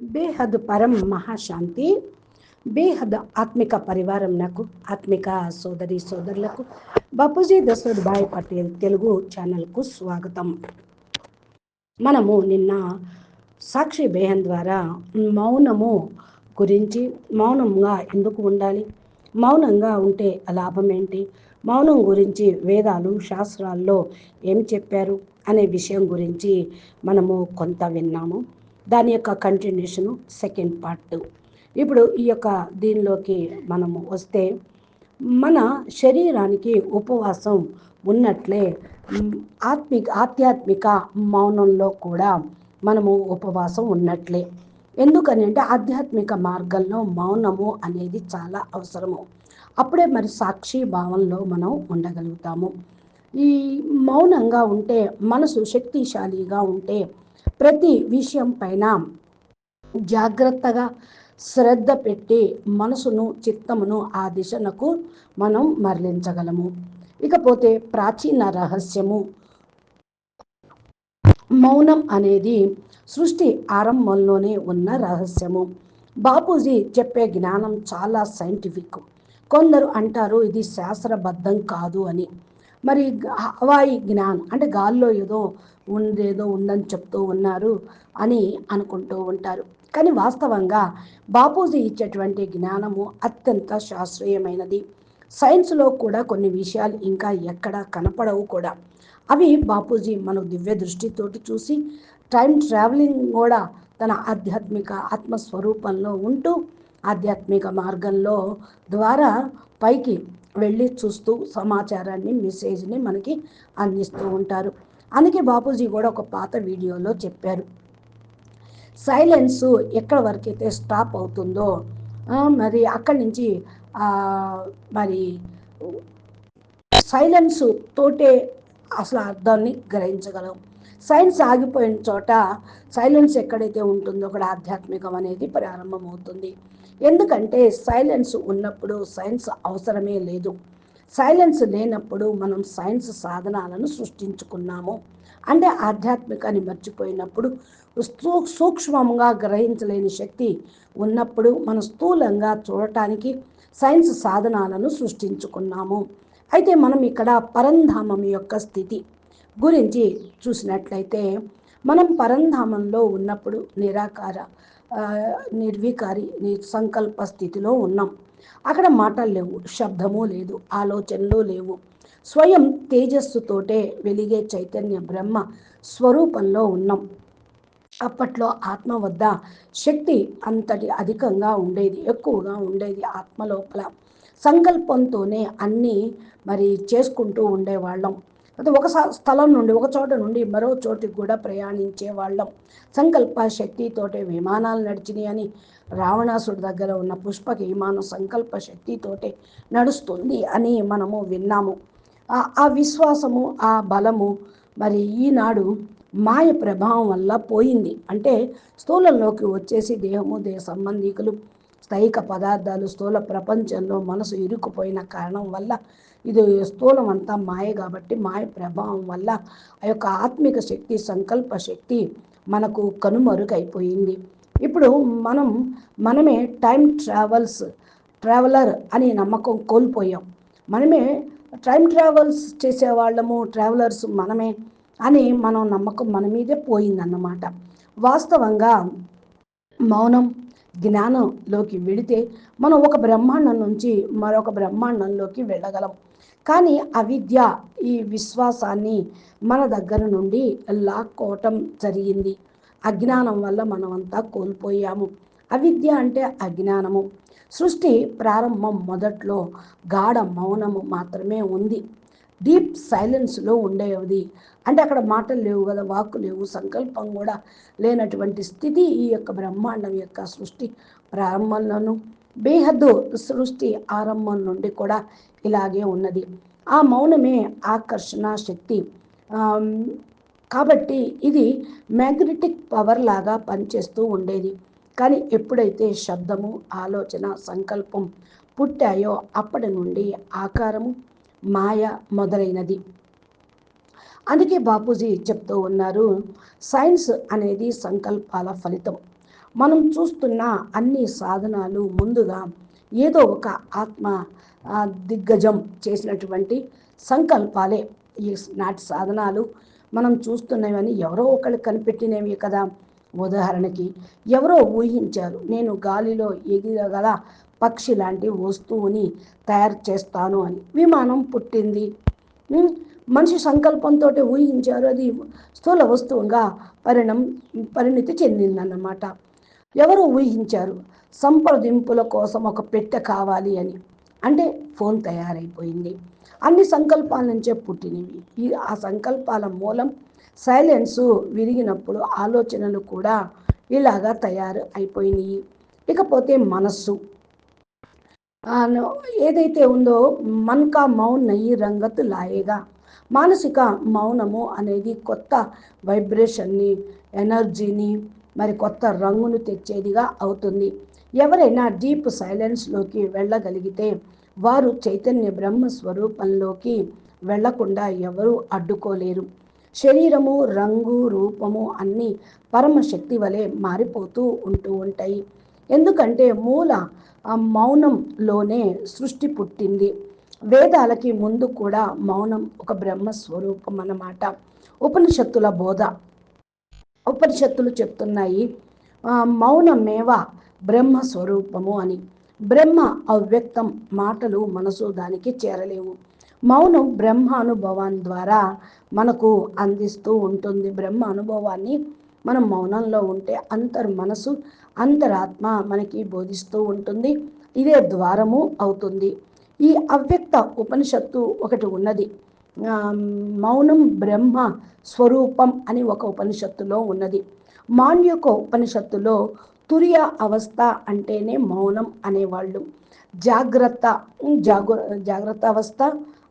బేహద్ పరం మహాశాంతి బేహద్ ఆత్మిక పరివారం నాకు ఆత్మిక సోదరి సోదరులకు బాపూజీ దశరథ్ భాయ్ పటేల్ తెలుగు ఛానల్కు స్వాగతం. మనము నిన్న సాక్షి బేహన్ ద్వారా మౌనము గురించి మౌనంగా ఎందుకు ఉండాలి మౌనంగా ఉంటే లాభం ఏంటి మౌనం గురించి వేదాలు శాస్త్రాల్లో ఏం చెప్పారు అనే విషయం గురించి మనము కొంత విన్నాము. దాని యొక్క కంటిన్యూషను సెకండ్ పార్ట్ ఇప్పుడు ఈ యొక్క దీనిలోకి మనము వస్తే మన శరీరానికి ఉపవాసం ఉన్నట్లే ఆత్మిక ఆధ్యాత్మిక మౌనంలో కూడా మనము ఉపవాసం ఉన్నట్లే. ఎందుకని అంటే ఆధ్యాత్మిక మార్గంలో మౌనము అనేది చాలా అవసరము. అప్పుడే మరి సాక్షి భావంలో మనం ఉండగలుగుతాము. ఈ మౌనంగా ఉంటే మనసు శక్తిశాలిగా ఉంటే ప్రతి విషయం పైన జాగ్రత్తగా శ్రద్ధ పెట్టి మనసును చిత్తమును ఆ దిశనకు మనం మరలించగలము. ఇకపోతే ప్రాచీన రహస్యము. మౌనం అనేది సృష్టి ఆరంభంలోనే ఉన్న రహస్యము. బాపూజీ చెప్పే జ్ఞానం చాలా సైంటిఫిక్ కొందరు అంటారు ఇది శాస్త్రబద్ధం కాదు అని. మరి హవాయి జ్ఞానం అంటే గాల్లో ఏదో ఉండేదో ఉందని చెప్తూ ఉన్నారు అని అనుకుంటూ ఉంటారు. కానీ వాస్తవంగా బాపూజీ ఇచ్చేటువంటి జ్ఞానము అత్యంత శాస్త్రీయమైనది. సైన్స్లో కూడా కొన్ని విషయాలు ఇంకా ఎక్కడ కనపడవు కూడా. అవి బాపూజీ మన దివ్య దృష్టితోటి చూసి టైం ట్రావెలింగ్ కూడా తన ఆధ్యాత్మిక ఆత్మస్వరూపంలో ఉంటూ ఆధ్యాత్మిక మార్గంలో ద్వారా పైకి వెళ్ళి చూస్తూ సమాచారాన్ని మెసేజ్ని మనకి అందిస్తూ ఉంటారు. అందుకే బాపూజీ కూడా ఒక పాత వీడియోలో చెప్పారు. సైలెన్స్ ఎక్కడ వరకు అయితే స్టాప్ అవుతుందో మరి అక్కడి నుంచి మరి సైలెన్స్ తోటే అసలు అర్థాన్ని గ్రహించగలం. సైన్స్ ఆగిపోయిన చోట సైలెన్స్ ఎక్కడైతే ఉంటుందో అక్కడ ఆధ్యాత్మికం అనేది ప్రారంభమవుతుంది. ఎందుకంటే సైలెన్స్ ఉన్నప్పుడు సైన్స్ అవసరమే లేదు. సైలెన్స్ లేనప్పుడు మనం సైన్స్ సాధనాలను సృష్టించుకున్నాము. అంటే ఆధ్యాత్మికాన్ని మర్చిపోయినప్పుడు సూక్ష్మంగా గ్రహించలేని శక్తి ఉన్నప్పుడు మనం స్థూలంగా చూడటానికి సైన్స్ సాధనాలను సృష్టించుకున్నాము. అయితే మనం ఇక్కడ పరంధామం యొక్క స్థితి గురించి చూసినట్లయితే మనం పరంధామంలో ఉన్నప్పుడు నిరాకార నిర్వికారి సంకల్ప స్థితిలో ఉన్నాం. అక్కడ మాటలు లేవు శబ్దము లేదు ఆలోచనలు లేవు. స్వయం తేజస్సుతోటే వెలిగే చైతన్య బ్రహ్మ స్వరూపంలో ఉన్నాం. అప్పట్లో ఆత్మ వద్ద శక్తి అంతటి అధికంగా ఉండేది ఎక్కువగా ఉండేది ఆత్మ లోపల. సంకల్పంతోనే అన్నీ మరి చేసుకుంటూ ఉండేవాళ్ళం. అయితే ఒక స్థలం నుండి ఒక చోట నుండి మరో చోటికి కూడా ప్రయాణించే వాళ్ళం. సంకల్ప శక్తితోటే విమానాలు నడిచినాయి అని రావణాసుడి దగ్గర ఉన్న పుష్పక విమానం సంకల్ప శక్తితోటే నడుస్తుంది అని మనము విన్నాము. ఆ విశ్వాసము ఆ బలము మరి ఈనాడు మాయ ప్రభావం వల్ల పోయింది. అంటే స్థూలంలోకి వచ్చేసి దేహము దేహ సంబంధికులు స్థైక పదార్థాలు స్థూల ప్రపంచంలో మనసు ఇరుక్కుపోయిన కారణం వల్ల ఇది స్థూలం అంతా మాయ కాబట్టి మాయ ప్రభావం వల్ల ఆ యొక్క ఆత్మిక శక్తి సంకల్ప శక్తి మనకు కనుమరుగైపోయింది. ఇప్పుడు మనం మనమే టైం ట్రావెల్స్ ట్రావెలర్ అని నమ్మకం కోల్పోయాం. మనమే టైం ట్రావెల్స్ చేసేవాళ్ళము ట్రావెలర్స్ మనమే అని మనం నమ్మకం మన మీదే పోయిందన్నమాట. వాస్తవంగా మౌనం జ్ఞానంలోకి వెళితే మనం ఒక బ్రహ్మాండం నుంచి మరొక బ్రహ్మాండంలోకి వెళ్ళగలం. కానీ అవిద్య ఈ విశ్వాసాన్ని మన దగ్గర నుండి లాక్కోవటం జరిగింది. అజ్ఞానం వల్ల మనమంతా కోల్పోయాము. అవిద్య అంటే అజ్ఞానము. సృష్టి ప్రారంభం మొదట్లో గాఢ మౌనము మాత్రమే ఉంది. డీప్ సైలెన్స్లో ఉండేది. అంటే అక్కడ మాటలు లేవు కదా వాక్కు లేవు సంకల్పం కూడా లేనటువంటి స్థితి ఈ యొక్క బ్రహ్మాండం యొక్క సృష్టి ప్రారంభంలోనూ బేహద్దు సృష్టి ఆరంభం నుండి కూడా ఇలాగే ఉన్నది. ఆ మౌనమే ఆకర్షణ శక్తి. కాబట్టి ఇది మ్యాగ్నెటిక్ పవర్ లాగా పనిచేస్తూ ఉండేది. కానీ ఎప్పుడైతే శబ్దము ఆలోచన సంకల్పం పుట్టాయో అప్పటి నుండి ఆకారము మాయ మొదలైనది. అందుకే బాపూజీ చెప్తూ ఉన్నారు సైన్స్ అనేది సంకల్పాల ఫలితం. మనం చూస్తున్న అన్ని సాధనాలు ముందుగా ఏదో ఒక ఆత్మ దిగ్గజం చేసినటువంటి సంకల్పాలే ఈ నాటి సాధనాలు. మనం చూస్తున్నవని ఎవరో ఒకళ్ళు కనిపెట్టినవి కదా. ఉదాహరణకి ఎవరో ఊహించారు నేను గాలిలో ఎగిరగల పక్షి లాంటి వస్తువుని తయారు చేస్తాను అని. విమానం పుట్టింది. మనిషి సంకల్పంతో ఊహించారు అది స్థూల వస్తువుగా పరిణం పరిణితి చెందిందన్నమాట. ఎవరు ఊహించారు సంప్రదింపుల కోసం ఒక పెట్టె కావాలి అని? అంటే ఫోన్ తయారైపోయింది. అన్ని సంకల్పాల నుంచే పుట్టినవి. ఈ ఆ సంకల్పాల మూలం సైలెన్స్ విరిగినప్పుడు ఆలోచనలు కూడా ఇలాగా తయారు అయిపోయినాయి. ఇకపోతే మనస్సు. ఏదైతే ఉందో మన్కా మౌన్ నయి రంగత్ లాయేగా. మానసిక మౌనము అనేది కొత్త వైబ్రేషన్ని ఎనర్జీని మరి కొత్త రంగును తెచ్చేదిగా అవుతుంది. ఎవరైనా డీప్ సైలెన్స్లోకి వెళ్ళగలిగితే వారు చైతన్య బ్రహ్మ స్వరూపంలోకి వెళ్ళకుండా ఎవరూ అడ్డుకోలేరు. శరీరము రంగు రూపము అన్నీ పరమశక్తి వలె మారిపోతూ ఉంటూ ఉంటాయి. ఎందుకంటే మూల ఆ మౌనంలోనే సృష్టి పుట్టింది. వేదాలకి ముందు కూడా మౌనం ఒక బ్రహ్మ స్వరూపం అన్నమాట ఉపనిషత్తుల బోధ. ఉపనిషత్తులు చెప్తున్నాయి. మౌనమేవ బ్రహ్మ స్వరూపము అని. బ్రహ్మ అవ్యక్తం మాటలు మనసు దానికి చేరలేవు. మౌనం బ్రహ్మ అనుభవాన్ని ద్వారా మనకు అందిస్తూ ఉంటుంది. బ్రహ్మ అనుభవాన్ని మనం మౌనంలో ఉంటే అంతర్ మనసు అంతరాత్మ మనకి బోధిస్తూ ఉంటుంది. ఇదే ద్వారము అవుతుంది. ఈ అవ్యక్త ఉపనిషత్తు ఒకటి ఉన్నది. మౌనం బ్రహ్మ స్వరూపం అని ఒక ఉపనిషత్తులో ఉన్నది. మాండ్యక ఉపనిషత్తులో తురియ అవస్థ అంటేనే మౌనం అనేవాళ్ళు. జాగ్రత్త జాగ్ర జాగ్రత్త అవస్థ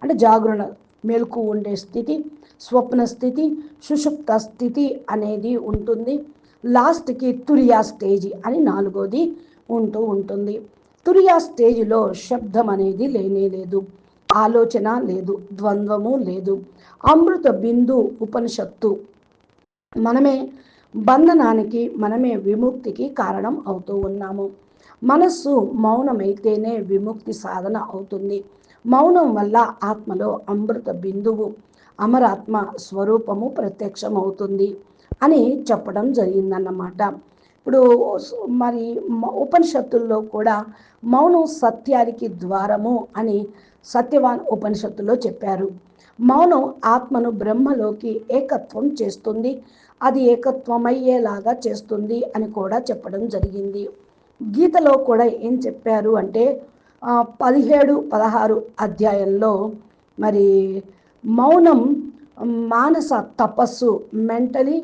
అంటే జాగరణ మేలుకు ఉండే స్థితి స్వప్న స్థితి సుషుప్త స్థితి అనేది ఉంటుంది. లాస్ట్కి తురియా స్టేజి అని నాలుగోది ఉంటూ ఉంటుంది. తురియా స్టేజిలో శబ్దం అనేది లేనే లేదు ఆలోచన లేదు ద్వంద్వము లేదు. అమృత బిందు ఉపనిషత్తు. మనమే బంధనానికి మనమే విముక్తికి కారణం అవుతూ ఉన్నాము. మనస్సు మౌనమైతేనే విముక్తి సాధన అవుతుంది. మౌనం వల్ల ఆత్మలో అమృత బిందువు అమరాత్మ స్వరూపము ప్రత్యక్షం అవుతుంది అని చెప్పడం జరిగిందన్నమాట. ఇప్పుడు మరి మ- ఉపనిషత్తుల్లో కూడా మౌనం సత్యానికి ద్వారము అని సత్యవాన్ ఉపనిషత్తులో చెప్పారు. మౌనం ఆత్మను బ్రహ్మలోకి ఏకత్వం చేస్తుంది. అది ఏకత్వమయ్యేలాగా చేస్తుంది అని కూడా చెప్పడం జరిగింది. గీతలో కూడా ఏం చెప్పారు అంటే పదిహేడు పదహారు అధ్యాయంలో మరి మౌనం మానస తపస్సు మెంటలీ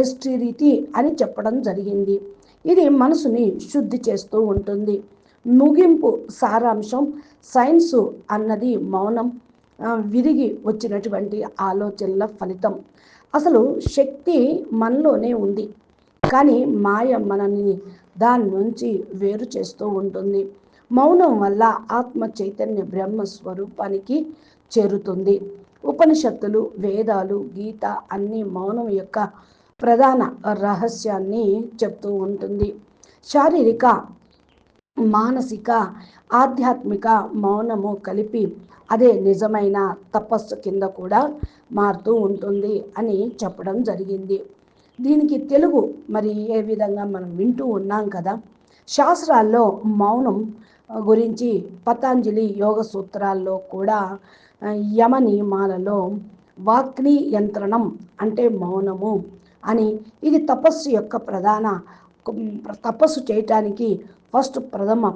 ఎస్టిరిటీ అని చెప్పడం జరిగింది. ఇది మనసుని శుద్ధి చేస్తూ ఉంటుంది. ముగింపు సారాంశం సైన్సు అన్నది మౌనం విరిగి వచ్చినటువంటి ఆలోచనల ఫలితం. అసలు శక్తి మనలోనే ఉంది. కానీ మాయ మనల్ని దాని నుంచి వేరు చేస్తూ ఉంటుంది. మౌనం వల్ల ఆత్మ చైతన్య బ్రహ్మ స్వరూపానికి చేరుతుంది. ఉపనిషత్తులు వేదాలు గీత అన్ని మౌనం యొక్క ప్రధాన రహస్యాన్ని చెప్తూ ఉంటుంది. శారీరక మానసిక ఆధ్యాత్మిక మౌనము కలిపి అదే నిజమైన తపస్సు కింద కూడా మారుతూ ఉంటుంది అని చెప్పడం జరిగింది. దీనికి తెలుగు మరి ఏ విధంగా మనం వింటూ ఉన్నాం కదా శాస్త్రాల్లో మౌనం గురించి పతాంజలి యోగ సూత్రాల్లో కూడా యమ నియమాలలో వాగ్ని యంత్రణం అంటే మౌనము అని ఇది తపస్సు యొక్క ప్రధాన తపస్సు చేయటానికి ఫస్ట్ ప్రథమ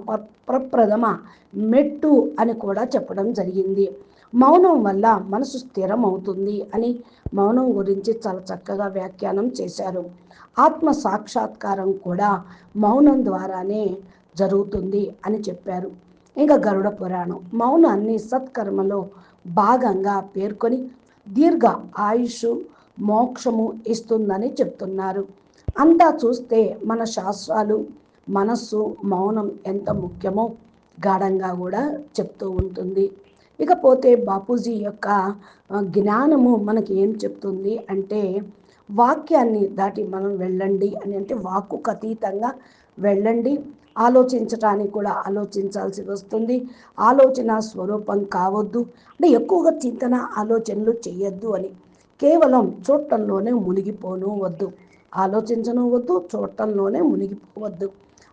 ప్రప్రథమ మెట్టు అని కూడా చెప్పడం జరిగింది. మౌనం వల్ల మనసు స్థిరం అవుతుంది అని మౌనం గురించి చాలా చక్కగా వ్యాఖ్యానం చేశారు. ఆత్మ సాక్షాత్కారం కూడా మౌనం ద్వారానే జరుగుతుంది అని చెప్పారు. ఇంకా గరుడ పురాణం. మౌనాన్ని సత్కర్మలో భాగంగా పేర్కొని దీర్ఘ ఆయుష్ మోక్షము ఇస్తుందని చెప్తున్నారు. అంతా చూస్తే మన శాస్త్రాలు మనస్సు మౌనం ఎంత ముఖ్యమో గాఢంగా కూడా చెప్తూ ఉంటుంది. ఇకపోతే బాపూజీ యొక్క జ్ఞానము మనకి ఏం చెప్తుంది అంటే వాక్యాన్ని దాటి మనం వెళ్ళండి అని అంటే వాక్కు అతీతంగా వెళ్ళండి. ఆలోచించటానికి కూడా ఆలోచించాల్సి వస్తుంది. ఆలోచన స్వరూపం కావద్దు. అంటే ఎక్కువగా చింతన ఆలోచనలు చేయొద్దు అని. కేవలం చూడటంలోనే మునిగిపోను వద్దు ఆలోచించను వద్దు చూడటంలోనే మునిగిపోవద్దు.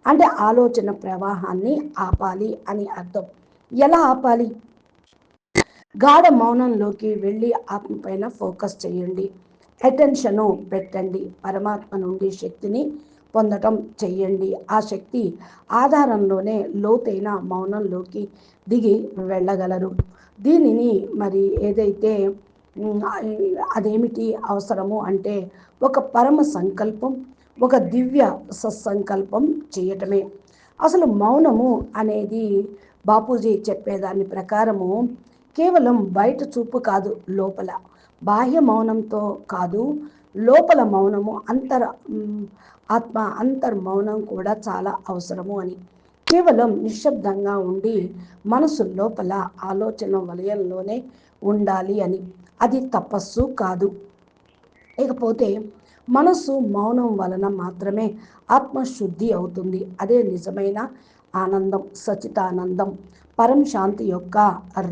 అంటే ఆలోచన ప్రవాహాన్ని ఆపాలి అని అర్థం. ఎలా ఆపాలి? గాఢ మౌనంలోకి వెళ్ళి ఆత్మ పైన ఫోకస్ చేయండి. అటెన్షను పెట్టండి. పరమాత్మ నుండి శక్తిని పొందటం చెయ్యండి. ఆ శక్తి ఆధారంలోనే లోతైన మౌనంలోకి దిగి వెళ్ళగలరు. దీనిని మరి ఏదైతే అదేమిటి అవసరము అంటే ఒక పరమ సంకల్పం ఒక దివ్య సత్సంకల్పం చేయటమే అసలు మౌనము అనేది బాపూజీ చెప్పేదాని ప్రకారము కేవలం బయట చూపు కాదు లోపల. బాహ్య మౌనంతో కాదు లోపల మౌనము అంతర ఆత్మ అంతర్ మౌనం కూడా చాలా అవసరము అని. కేవలం నిశ్శబ్దంగా ఉండి మనసు లోపల ఆలోచన వలయంలోనే ఉండాలి అని. అది తపస్సు కాదు. ఇకపోతే మనస్సు మౌనం వలన మాత్రమే ఆత్మశుద్ధి అవుతుంది. అదే నిజమైన ఆనందం సచితానందం పరం శాంతి యొక్క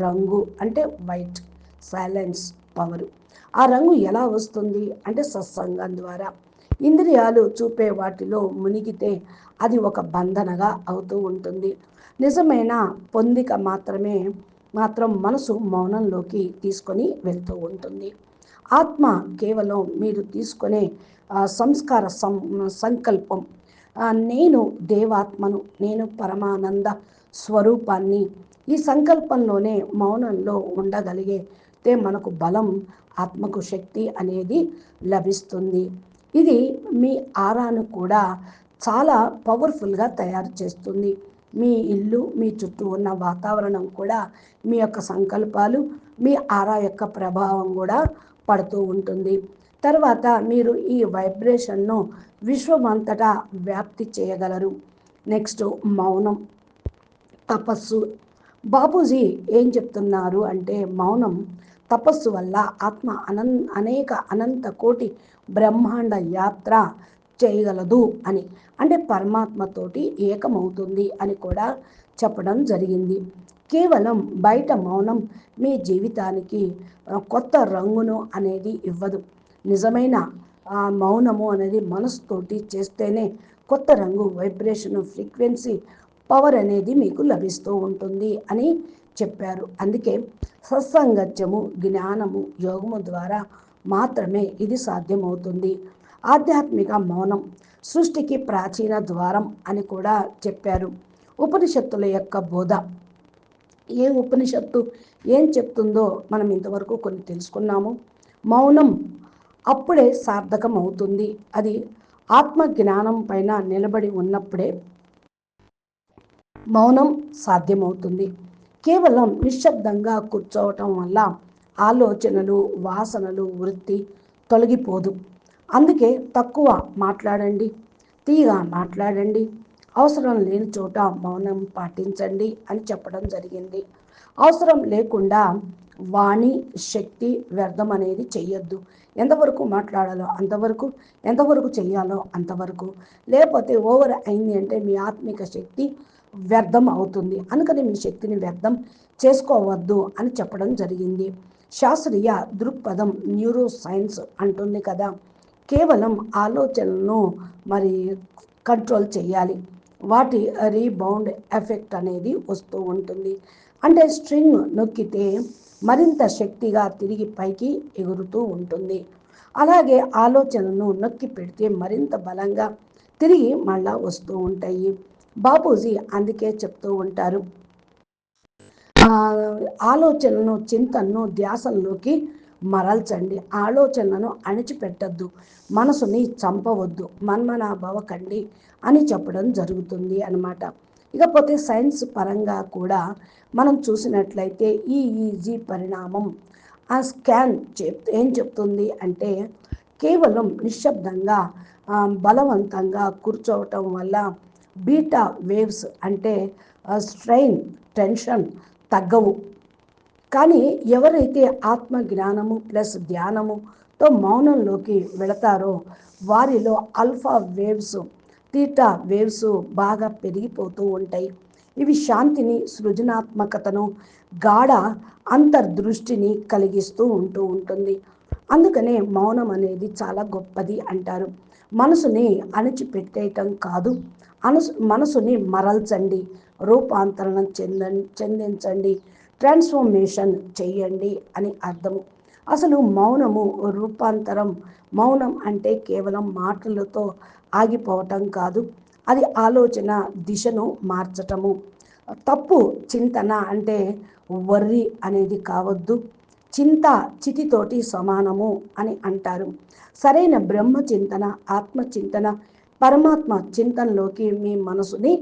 రంగు అంటే వైట్ సైలెన్స్ పవరు. ఆ రంగు ఎలా వస్తుంది? అంటే సత్సంగం ద్వారా. ఇంద్రియాలు చూపే వాటిలో మునిగితే అది ఒక బంధనగా అవుతూ ఉంటుంది. నిజమైన పొందిక మాత్రమే మాత్రం మనసు మౌనంలోకి తీసుకొని వెళ్తూ ఉంటుంది. ఆత్మ కేవలం మీరు తీసుకునే సంస్కార సం సంకల్పం. నేను దేవాత్మను నేను పరమానంద స్వరూపాన్ని ఈ సంకల్పంలోనే మౌనంలో ఉండగలిగితే మనకు బలం ఆత్మకు శక్తి అనేది లభిస్తుంది. ఇది మీ ఆరాను కూడా చాలా పవర్ఫుల్గా తయారు చేస్తుంది. మీ ఇల్లు మీ చుట్టూ ఉన్న వాతావరణం కూడా మీ యొక్క సంకల్పాలు మీ ఆరా యొక్క ప్రభావం కూడా పడుతూ ఉంటుంది. తర్వాత మీరు ఈ వైబ్రేషన్ను విశ్వమంతటా వ్యాప్తి చేయగలరు. నెక్స్ట్ మౌనం తపస్సు. బాపూజీ ఏం చెప్తున్నారు అంటే మౌనం తపస్సు వల్ల ఆత్మ అనం అనేక అనంత కోటి బ్రహ్మాండ యాత్ర చేయగలదు అని. అంటే పరమాత్మతోటి ఏకమవుతుంది అని కూడా చెప్పడం జరిగింది. కేవలం బయట మౌనం మీ జీవితానికి కొత్త రంగును అనేది ఇవ్వదు. నిజమైన ఆ మౌనము అనేది మనసుతోటి చేస్తేనే కొత్త రంగు వైబ్రేషన్ ఫ్రీక్వెన్సీ పవర్ అనేది మీకు లభిస్తూ ఉంటుంది అని చెప్పారు. అందుకే సత్సంగత్యము జ్ఞానము యోగము ద్వారా మాత్రమే ఇది సాధ్యమవుతుంది. ఆధ్యాత్మిక మౌనం సృష్టికి ప్రాచీన ద్వారం అని కూడా చెప్పారు. ఉపనిషత్తుల యొక్క బోధ. ఏ ఉపనిషత్తు ఏం చెప్తుందో మనం ఇంతవరకు కొన్ని తెలుసుకున్నాము. మౌనం అప్పుడే సార్థకం అవుతుంది అది ఆత్మ జ్ఞానం పైన నిలబడి ఉన్నప్పుడే మౌనం సాధ్యమవుతుంది. కేవలం నిశ్శబ్దంగా కూర్చోవటం వల్ల ఆలోచనలు వాసనలు వృత్తి తొలగిపోదు. అందుకే తక్కువ మాట్లాడండి తీగా మాట్లాడండి అవసరం లేని చోట మౌనం పాటించండి అని చెప్పడం జరిగింది. అవసరం లేకుండా వాణి శక్తి వ్యర్థం అనేది చెయ్యొద్దు. ఎంతవరకు మాట్లాడాలో అంతవరకు ఎంతవరకు చేయాలో అంతవరకు. లేకపోతే ఓవర్ అయింది అంటే మీ ఆత్మిక శక్తి వ్యర్థం అవుతుంది. అందుకని మీ శక్తిని వ్యర్థం చేసుకోవద్దు అని చెప్పడం జరిగింది. శాస్త్రీయ దృక్పథం న్యూరో సైన్స్ అంటుంది కదా. కేవలం ఆలోచనలను మరి కంట్రోల్ చేయాలి. వాటి రీబౌండ్ ఎఫెక్ట్ అనేది వస్తూ ఉంటుంది. అంటే స్ట్రింగ్ నొక్కితే మరింత శక్తిగా తిరిగి పైకి ఎగురుతూ ఉంటుంది. అలాగే ఆలోచనను నొక్కి పెడితే మరింత బలంగా తిరిగి మళ్ళా వస్తూ ఉంటాయి. బాపూజీ అందుకే చెప్తూ ఉంటారు. ఆలోచనను చింతనను ధ్యాసంలోకి మరల్చండి. ఆలోచనలను అణిచిపెట్టద్దు. మనసుని చంపవద్దు. మన్మనాభవకండి అని చెప్పడం జరుగుతుంది అనమాట ఇకపోతే సైన్స్ పరంగా కూడా మనం చూసినట్లయితే ఈ ఈజీ పరిణామం ఆ స్కాన్ చెప్ ఏం చెప్తుంది అంటే కేవలం నిశ్శబ్దంగా బలవంతంగా కూర్చోవటం వల్ల బీటా వేవ్స్ అంటే స్ట్రెయిన్ టెన్షన్ తగ్గవు. కానీ ఎవరైతే ఆత్మ జ్ఞానము ప్లస్ ధ్యానముతో మౌనంలోకి వెళతారో వారిలో ఆల్ఫా వేవ్స్ తీటా వేవ్స్ బాగా పెరిగిపోతూ ఉంటాయి. ఇవి శాంతిని సృజనాత్మకతను గాఢ అంతర్దృష్టిని కలిగిస్తూ ఉంటూ ఉంటుంది. అందుకనే మౌనం అనేది చాలా గొప్పది అంటారు. మనసుని అణిచిపెట్టేయటం కాదు. అనసు మనసుని మరల్చండి రూపాంతరణం చెంద చెందించండి ట్రాన్స్ఫర్మేషన్ చేయండి అని అర్థము అసలు మౌనము రూపాంతరం మౌనం అంటే కేవలం మాటలతో ఆగిపోవటం కాదు అది ఆలోచన దిశను మార్చటము. తప్పు చింతన అంటే వర్రి అనేది కావద్దు చింత చితితోటి సమానము అని అంటారు. సరైన బ్రహ్మ చింతన ఆత్మచింతన పరమాత్మ చింతనలోకి మీ మనసుని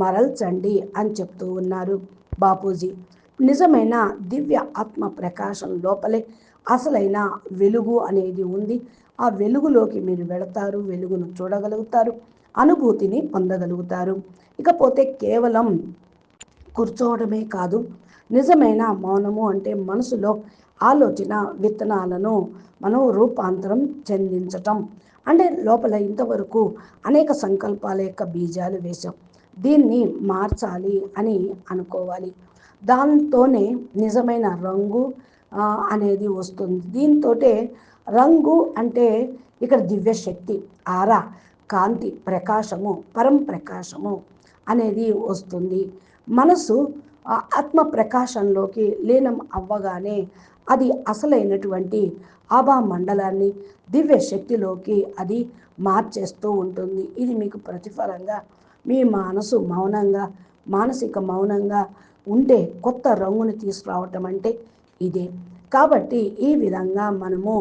మరల్చండి అని చెప్తూ ఉన్నారు బాపూజీ. నిజమైన దివ్య ఆత్మ ప్రకాశం లోపలే అసలైన వెలుగు అనేది ఉంది. ఆ వెలుగులోకి మీరు వెళతారు వెలుగును చూడగలుగుతారు అనుభూతిని పొందగలుగుతారు. ఇకపోతే కేవలం కూర్చోవడమే కాదు నిజమైన మౌనము అంటే మనసులో ఆలోచన విత్తనాలను మనం రూపాంతరం చెందించటం. అంటే లోపల ఇంతవరకు అనేక సంకల్పాల యొక్క బీజాలు వేశాం. దీన్ని మార్చాలి అని అనుకోవాలి. దాంతోనే నిజమైన రంగు అనేది వస్తుంది. దీంతో రంగు అంటే ఇక్కడ దివ్యశక్తి ఆరా కాంతి ప్రకాశము పరం ప్రకాశము అనేది వస్తుంది. మనసు ఆత్మ ప్రకాశంలోకి లీనం అవ్వగానే అది అసలైనటువంటి ఆభా మండలాన్ని దివ్య శక్తిలోకి అది మార్చేస్తూ ఉంటుంది. ఇది మీకు ప్రతిఫలంగా మీ మనసు మౌనంగా మానసిక మౌనంగా ఉంటే కొత్త రంగుని తీసుకురావటం అంటే ఇదే. కాబట్టి ఈ విధంగా మనము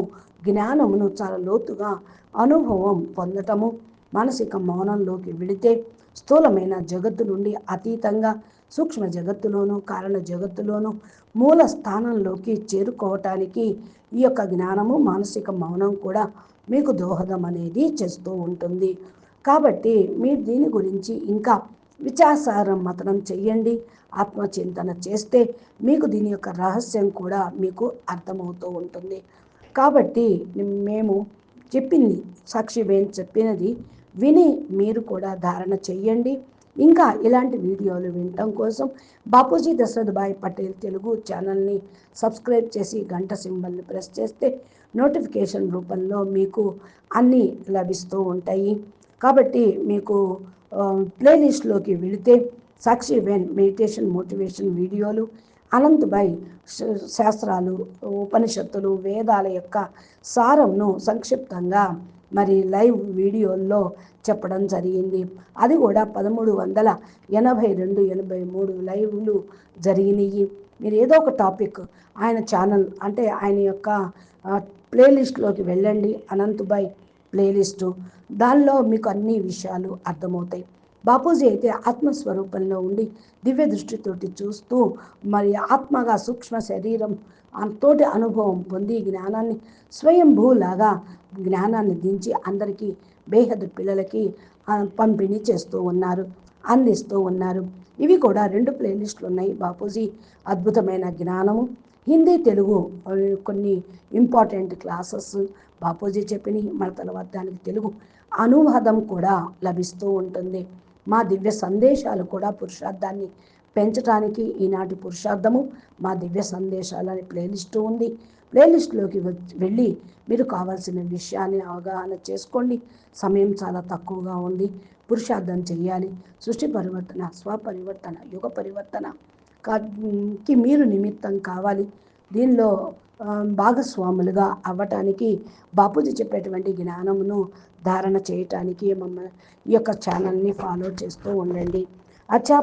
జ్ఞానమును చాలా లోతుగా అనుభవం పొందటము మానసిక మౌనంలోకి వెళితే స్థూలమైన జగత్తు నుండి అతీతంగా సూక్ష్మ జగత్తులోను కారణ జగత్తులోను మూల స్థానంలోకి చేరుకోవటానికి ఈ యొక్క జ్ఞానము మానసిక మౌనం కూడా మీకు దోహదం అనేది చేస్తూ ఉంటుంది. కాబట్టి మీరు దీని గురించి ఇంకా విచారసారం మతనం చెయ్యండి ఆత్మచింతన చేస్తే మీకు దీని యొక్క రహస్యం కూడా మీకు అర్థమవుతూ ఉంటుంది. కాబట్టి మేము చెప్పింది సాక్షిబేన్ చెప్పినది విని మీరు కూడా ధారణ చెయ్యండి. ఇంకా ఇలాంటి వీడియోలు వినటం కోసం బాపూజీ దశరథ్ భాయ్ పటేల్ తెలుగు ఛానల్ని సబ్స్క్రైబ్ చేసి గంట సింబల్ని ప్రెస్ చేస్తే నోటిఫికేషన్ రూపంలో మీకు అన్నీ లభిస్తూ ఉంటాయి. కాబట్టి మీకు ప్లేలిస్ట్లోకి వెళితే సాక్షి వెన్ మెడిటేషన్ మోటివేషన్ వీడియోలు అనంతభాయ్ శాస్త్రాలు ఉపనిషత్తులు వేదాల యొక్క సారంను సంక్షిప్తంగా మరి లైవ్ వీడియోల్లో చెప్పడం జరిగింది. అది కూడా పదమూడు వందల ఎనభై రెండు ఎనభై మూడు లైవ్లు జరిగినాయి. మీరు ఏదో ఒక టాపిక్ ఆయన ఛానల్ అంటే ఆయన యొక్క ప్లేలిస్ట్లోకి వెళ్ళండి. అనంతుబాయ్ ప్లేలిస్టు. దానిలో మీకు అన్ని విషయాలు అర్థమవుతాయి. బాపూజీ అయితే ఆత్మస్వరూపంలో ఉండి దివ్య దృష్టితోటి చూస్తూ మరి ఆత్మగా సూక్ష్మ శరీరం అంతోటి అనుభవం పొంది జ్ఞానాన్ని స్వయంభూలాగా జ్ఞానాన్ని దించి అందరికీ బేహద్ పిల్లలకి పంపిణీ చేస్తూ ఉన్నారు అందిస్తూ ఉన్నారు. ఇవి కూడా రెండు ప్లేలిస్టులు ఉన్నాయి. బాపూజీ అద్భుతమైన జ్ఞానము. హిందీ తెలుగు కొన్ని ఇంపార్టెంట్ క్లాసెస్ బాపూజీ చెప్పిన మన తర్వాత దానికి తెలుగు అనువాదం కూడా లభిస్తూ ఉంటుంది. మా దివ్య సందేశాలు కూడా పురుషార్థాన్ని పెంచడానికి ఈనాటి పురుషార్థము మా దివ్య సందేశాలని ప్లేలిస్ట్ ఉంది. ప్లేలిస్ట్లోకి వెళ్ళి మీరు కావాల్సిన విషయాన్ని అవగాహన చేసుకోండి. సమయం చాలా తక్కువగా ఉంది. పురుషార్థం చేయాలి సృష్టి పరివర్తన స్వపరివర్తన యుగ పరివర్తన కి మీరు నిమిత్తం కావాలి. దీనిలో భాగస్వాములుగా అవ్వటానికి బాపూజీ చెప్పేటువంటి జ్ఞానమును ధారణ చేయటానికి మమ్మల్ని ఈ యొక్క ఛానల్ని ఫాలో చేస్తూ ఉండండి. అచ్చా